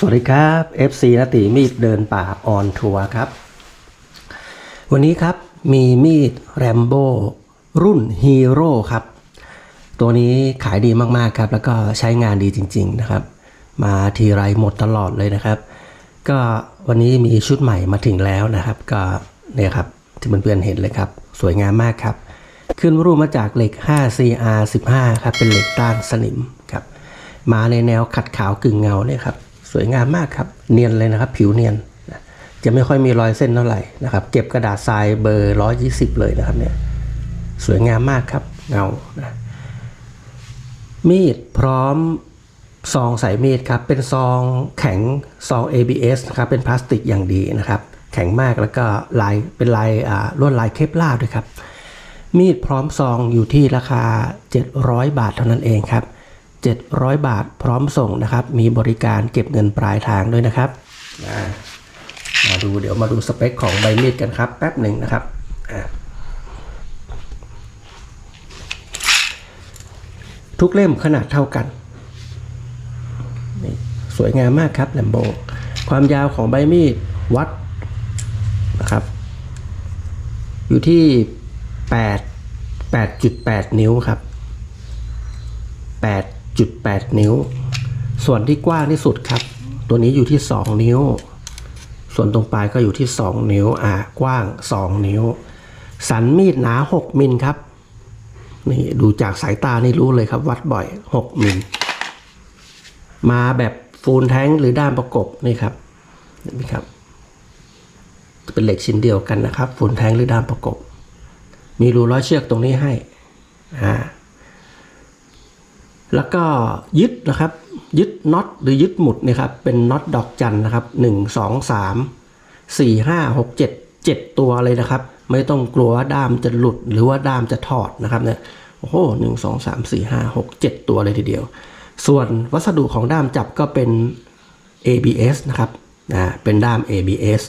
สวัสดีครับ FC นติมีดเดินป่าออนทัวร์ครับ วันนี้ครับมีมีดแรมโบ้รุ่นฮีโร่ครับ ตัวนี้ขายดีมากๆครับ แล้วก็ใช้งานดีจริง ๆนะครับ มาทีไรหมดตลอดเลยนะครับ ก็วันนี้มีชุดใหม่มาถึงแล้วนะครับ ก็เนี่ยครับที่เพื่อนๆเห็นเลยครับ สวยงามมากครับ ขึ้นรูปมาจากเหล็ก 5CR 15 ครับเป็นเหล็กต้านสนิมครับมาในแนวขัดขาวกึ่งเงาเนี่ยครับ สวยงามมากครับ เนียนเลยนะครับ ผิวเนียนจะไม่ค่อยมีรอยเส้นเท่าไหร่นะครับ เก็บกระดาษทรายเบอร์ 120 เลยนะครับเนี่ยสวยงามมากครับเงานะมีดพร้อมซองใส่มีดครับ เป็นซองแข็งซอง ABS นะครับเป็นพลาสติกอย่างดีนะครับ แข็งมากแล้วก็ลายเป็นลายลวดลายเคปลาด้วยครับ มีดพร้อมซองอยู่ที่ราคา 700 บาทเท่านั้นเองครับ 700 บาทพร้อมส่งนะครับ มีบริการเก็บเงินปลายทางด้วยนะครับมามาดูเดี๋ยวมาดูสเปคของใบมีดกันครับ แป๊บหนึ่งนะครับทุกเล่มขนาดเท่ากัน สวยงามมากครับแลมโบ ความยาวของใบมีดวัดนะครับ อยู่ที่ 8 8.8 นิ้วครับ 8.8นิ้ว ส่วนที่กว้างที่สุดครับ ตัวนี้อยู่ที่ 2 นิ้ว ส่วนตรงปลายก็อยู่ที่ 2 นิ้วอ่ากว้าง 2 นิ้ว สันมีดหนา 6 มิลครับนี่ดูจากสายตานี่รู้เลยครับ วัดบ่อย 6 มิลมาแบบฟูลแท้งหรือด้ามประกบนี่ครับเห็นไหมครับ เป็นเหล็กชิ้นเดียวกันนะครับฟูลแท้งหรือด้ามประกบ มีรูร้อยเชือกตรงนี้ให้อ่า แล้วก็ยึดนะครับยึดน็อตหรือยึดหมุดนะครับเป็นน็อตดอกจันนะครับหนึ่งสองสามสี่ห้าหกเจ็ดเจ็ดตัวเลยนะครับ ไม่ต้องกลัวว่าด้ามจะหลุดหรือว่าด้ามจะถอดนะครับเนี่ยโอ้โหหนึ่งสองสามสี่ห้าหกเจ็ดตัวเลยทีเดียว ส่วนวัสดุของด้ามจับก็เป็น ABS นะครับอ่าเป็นด้าม ABS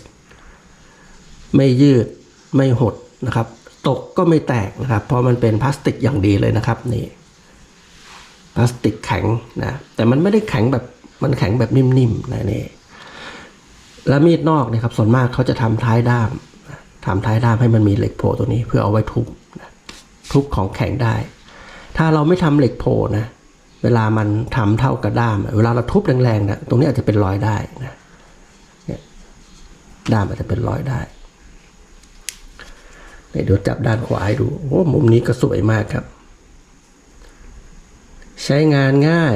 ไม่ยืดไม่หดนะครับ ตกก็ไม่แตกนะครับ เพราะมันเป็นพลาสติกอย่างดีเลยนะครับนี่ พลาสติกแข็งนะแต่มันไม่ได้แข็งแบบมันแข็งแบบนิ่มๆนะนี่แล้วมีดนอกเนะครับส่วนมากเขาจะทำท้ายด้ามนะทำท้ายด้ามให้มันมีเหล็กโผล่ตัวนี้เพื่อเอาไว้ทุบนะทุบของแข็งได้ ถ้าเราไม่ทำเหล็กโผล่นะเวลามันทำเท่ากับด้าม เวลาเราทุบแรงๆนะตรงนี้อาจจะเป็นรอยได้นะด้ามอาจจะเป็นรอยได้เนี่ยเดี๋ยวจับด้านขวาให้ดูโอ้มุมนี้ก็สวยมากครับ ใช้งานง่าย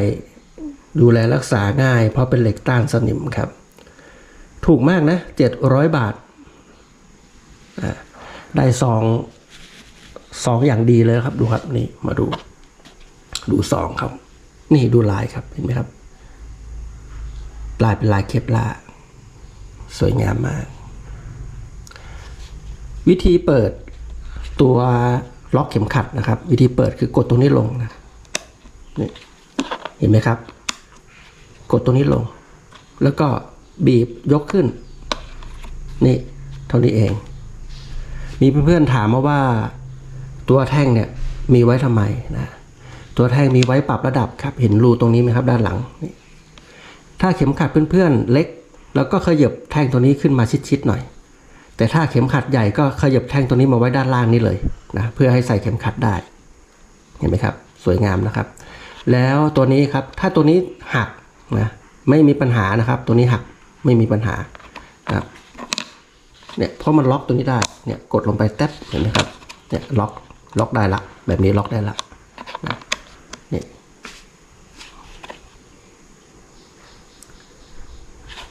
ดูแลรักษาง่าย เพราะเป็นเหล็กต้านสนิมครับ ถูกมากนะเจ็ดร้อยบาท ได้ซองซองอย่างดีเลยครับดูครับนี่มาดู ดูซองครับ นี่ดูลายครับเห็นไหมครับ ลายเป็นลายเคปลาสวยงามมาก วิธีเปิดตัวล็อกเข็มขัดนะครับ วิธีเปิดคือกดตรงนี้ลงนะ นี่เห็นไหมครับ กดตัวนี้ลง แล้วก็บีบยกขึ้น นี่เท่านี้เอง มีเพื่อนๆถามมาว่า ตัวแท่งเนี่ยมีไว้ทำไมนะตัวแท่งมีไว้ปรับระดับครับ เห็นรูตรงนี้ไหมครับ ด้านหลัง ถ้าเข็มขัดเพื่อนๆเล็ก แล้วก็ขยับแท่งตัวนี้ขึ้นมาชิดๆหน่อย แต่ถ้าเข็มขัดใหญ่ก็ขยับแท่งตัวนี้มาไว้ด้านล่างนี่เลยนะเพื่อให้ใส่เข็มขัดได้ เห็นไหมครับ สวยงามนะครับ แล้วตัวนี้ครับ ถ้าตัวนี้หักนะไม่มีปัญหานะครับ ตัวนี้หักไม่มีปัญหาครับเนี่ยเพราะมันล็อกตัวนี้ได้เนี่ยกดลงไปแต๊บเห็นไหมครับเนี่ยล็อกล็อกได้ละ แบบนี้ล็อกได้ละนะนี่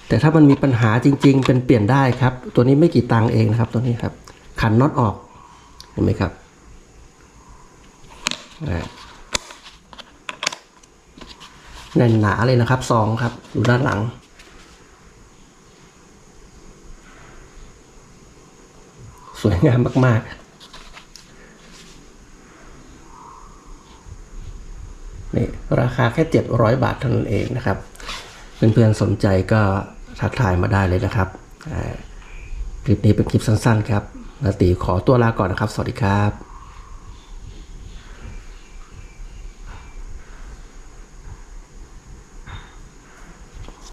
แต่ถ้ามันมีปัญหาจริง ๆ เป็นเปลี่ยนได้ครับ ตัวนี้ไม่กี่ตังค์เองนะครับ ตัวนี้ครับ ขันน็อตออกเห็นไหมครับอ่ แน่นหนาเลยนะครับซองครับดูด้านหลัง สวยงามมาก ๆ นี่ ราคาแค่ 700 บาทเท่านั้นเองนะครับ เพื่อน ๆ สนใจก็ทักทายมาได้เลยนะครับ คลิปนี้เป็นคลิปสั้น ๆ ครับนาตีขอตัวลาก่อนนะครับ สวัสดีครับ